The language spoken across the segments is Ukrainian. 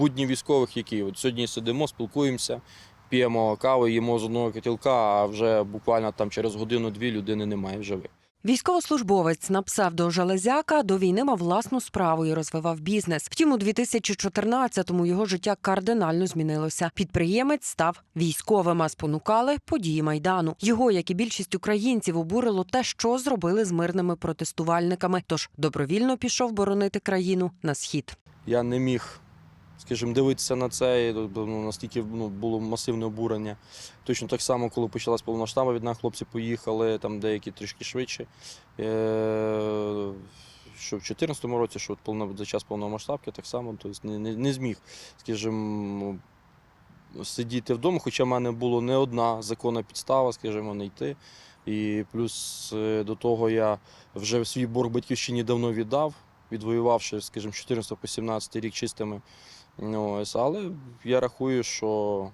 будні військових, які от сьогодні сидимо, спілкуємося, п'ємо каву, їмо з одного котілка, а вже буквально там через годину-дві людини немає в живих. Військовослужбовець на псевдо Железяка до війни мав власну справу і розвивав бізнес. Втім, у 2014-му його життя кардинально змінилося. Підприємець став військовим, а спонукали події майдану. Його, як і більшість українців, обурило те, що зробили з мирними протестувальниками. Тож добровільно пішов боронити країну на схід. Я не міг, скажімо, дивитися на це. і, ну, настільки ну, було масивне обурення. Точно так само, коли почалась повноштаба війна, хлопці поїхали, там деякі трішки швидше. Е- що в 2014 році, що от за час повномасштабки, так само тобто не, не, не зміг, скажімо, сидіти вдома, хоча в мене було не одна законна підстава, скажімо, не йти. І плюс е, до того я вже свій борг батьківщині давно віддав, відвоювавши, скажімо, з 14 по 17 рік чистими. Ось, але я рахую, що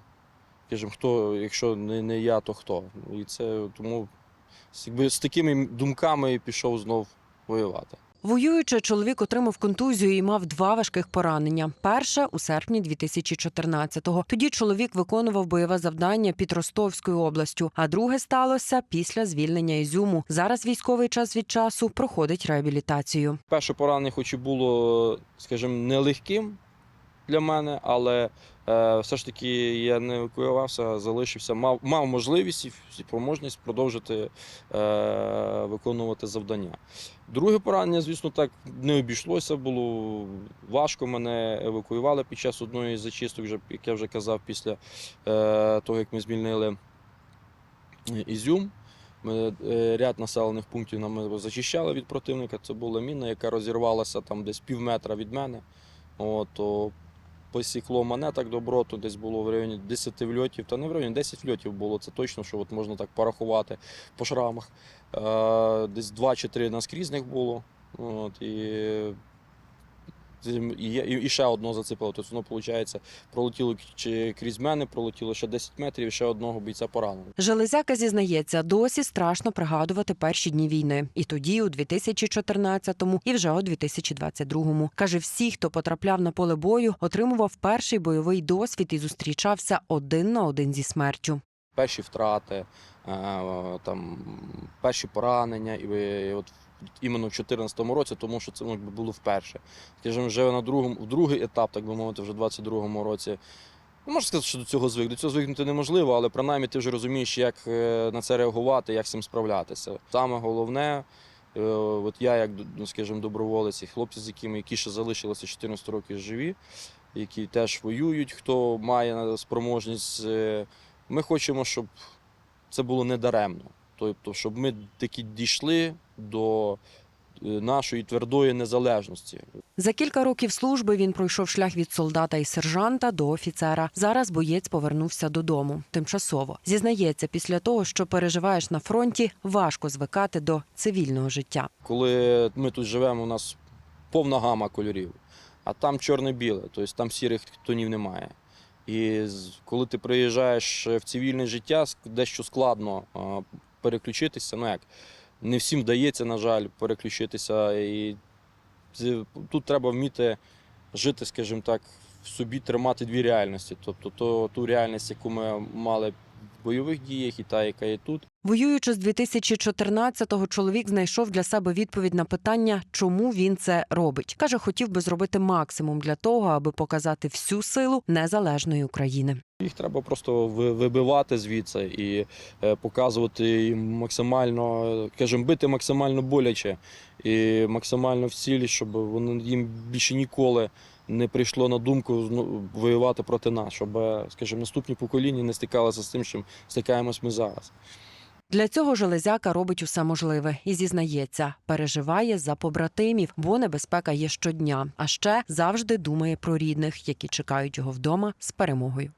скажімо, хто, якщо не, не я, то хто. І це тому якби, з такими думками і пішов знов воювати. Воюючи, чоловік отримав контузію і мав два важких поранення. Перше у серпні 2014-го. Тоді чоловік виконував бойове завдання під Ростовською областю. А друге сталося після звільнення Ізюму. Зараз військовий час від часу проходить реабілітацію. Перше поранення, хоч і було, скажімо, нелегким для мене, але е, все ж таки я не евакуювався, залишився, мав, мав можливість і спроможність продовжити е, виконувати завдання. Друге поранення, звісно, так не обійшлося, було важко. Мене евакуювали під час одної з зачисток, як я вже казав, після е, того, як ми звільнили Ізюм. Ми, е, ряд населених пунктів нам зачищали від противника. Це була міна, яка розірвалася там десь пів метра від мене. От, посікло мене так доброту, десь було в районі 10 вльотів, та не в районі 10 вльотів було, це точно, що от можна так порахувати по шрамах. Е, десь 2 чи 3 наскрізних було. От, і, і, і ще одного зацепило. Тобто воно, виходить, пролетіло крізь мене, пролетіло ще 10 метрів, і ще одного бійця поранило. Железяка зізнається, досі страшно пригадувати перші дні війни. І тоді, у 2014-му, і вже у 2022-му. Каже, всі, хто потрапляв на поле бою, отримував перший бойовий досвід і зустрічався один на один зі смертю. перші втрати, е, там, перші поранення, і от іменно в 2014 році, тому що це ну, було вперше. Скажімо, вже на другому, в другий етап, так би мовити, вже в 22-му році. Ну, можна сказати, що до цього звик. До цього звикнути неможливо, але принаймні ти вже розумієш, як е, на це реагувати, як з цим справлятися. Саме головне, е, от я, як ну, скажімо, доброволець, і хлопці, з якими які ще залишилися 14 років живі, які теж воюють, хто має спроможність. е, Ми хочемо, щоб це було не даремно. Тобто, щоб ми таки дійшли до е, нашої твердої незалежності. За кілька років служби він пройшов шлях від солдата і сержанта до офіцера. Зараз боєць повернувся додому тимчасово. Зізнається, після того, що переживаєш на фронті, важко звикати до цивільного життя. Коли ми тут живемо, у нас повна гама кольорів, а там чорне-біле, тобто там сірих тонів немає. І коли ти приїжджаєш в цивільне життя, дещо складно переключитися. Ну як, не всім вдається, на жаль, переключитися. І тут треба вміти жити, скажімо так, в собі тримати дві реальності. Тобто то, ту реальність, яку ми мали бойових діях, і та, яка є тут. Воюючи з 2014-го, чоловік знайшов для себе відповідь на питання, чому він це робить. каже, хотів би зробити максимум для того, аби показати всю силу незалежної України. Їх треба просто ви- вибивати звідси і е, показувати їм максимально, кажемо, бити максимально боляче і максимально в цілі, щоб вони їм більше ніколи не прийшло на думку ну, воювати проти нас, щоб, е, скажімо, наступні покоління не стикалися з тим, чим стикаємось ми зараз. Для цього железяка робить усе можливе і зізнається, переживає за побратимів, бо небезпека є щодня. А ще завжди думає про рідних, які чекають його вдома з перемогою.